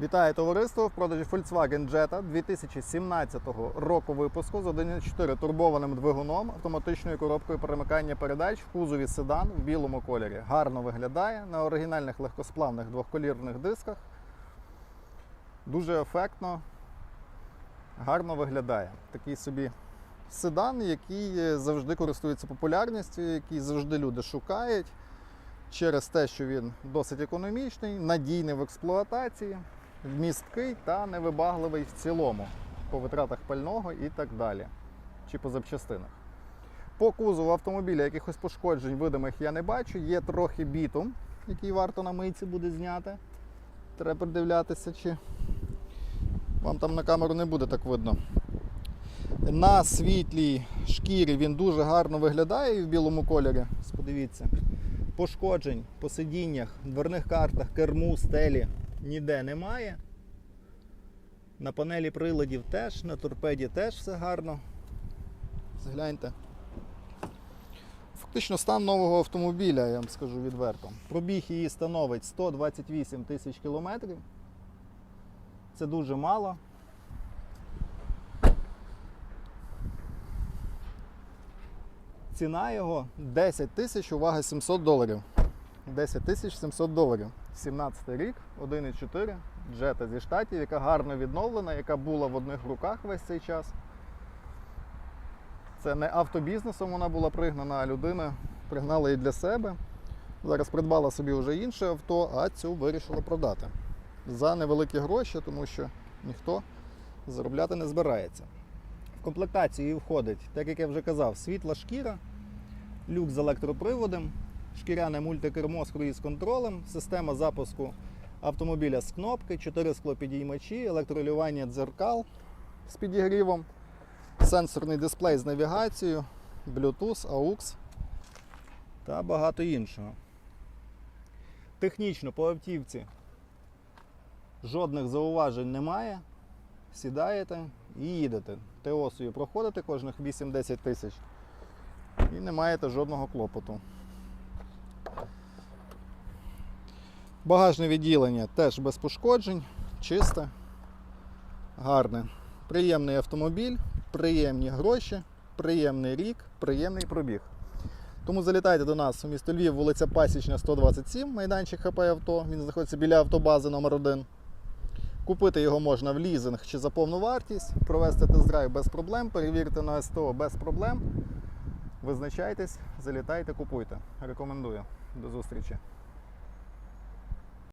Вітаю товариство в продажі Volkswagen Jetta 2017 року випуску з 1.4 турбованим двигуном, автоматичною коробкою перемикання передач в кузові седан в білому кольорі. Гарно виглядає на оригінальних легкосплавних двохколірних дисках. Дуже ефектно, гарно виглядає. Такий собі седан, який завжди користується популярністю, який завжди люди шукають через те, що він досить економічний, надійний в експлуатації, вмісткий та невибагливий в цілому по витратах пального і так далі, чи по запчастинах. По кузову автомобіля якихось пошкоджень видимих я не бачу. Є трохи бітум, який варто на мийці буде зняти. Треба придивлятися, чи вам там на камеру не буде так видно. На світлій шкірі він дуже гарно виглядає в білому кольорі. Подивіться. Пошкоджень по сидіннях, дверних картах, керму, стелі ніде немає. На панелі приладів теж, на торпеді теж все гарно. Згляньте. Фактично стан нового автомобіля, я вам скажу відверто. Пробіг її становить 128 тисяч кілометрів. Це дуже мало. Ціна його 10 тисяч, увага, 700 доларів. 10 тисяч 700 доларів. 17 рік, 1,4 джета зі штатів, яка гарно відновлена, яка була в одних руках весь цей час. Це не автобізнесом вона була пригнана, а людина пригнала її для себе. Зараз придбала собі вже інше авто, а цю вирішила продати. За невеликі гроші, тому що ніхто заробляти не збирається. В комплектацію входить, так як я вже казав, світла шкіра, люк з електроприводом, шкіряне мультикермо з круїз-контролем, система запуску автомобіля з кнопки, 4 склопідіймачі, електролювання дзеркал з підігрівом, сенсорний дисплей з навігацією, Bluetooth, AUX та багато іншого. Технічно по автівці жодних зауважень немає. Сідаєте і їдете. ТО-сою проходите кожних 8-10 тисяч і не маєте жодного клопоту. Багажне відділення теж без пошкоджень, чисте, гарне. Приємний автомобіль, приємні гроші, приємний рік, приємний пробіг. Тому залітайте до нас у місто Львів, вулиця Пасічна, 127, майданчик ХП Авто. Він знаходиться біля автобази номер 1 Купити його можна в лізинг чи за повну вартість, провести тест-драйв без проблем, перевірити на СТО без проблем. Визначайтесь, залітайте, купуйте. Рекомендую. До зустрічі.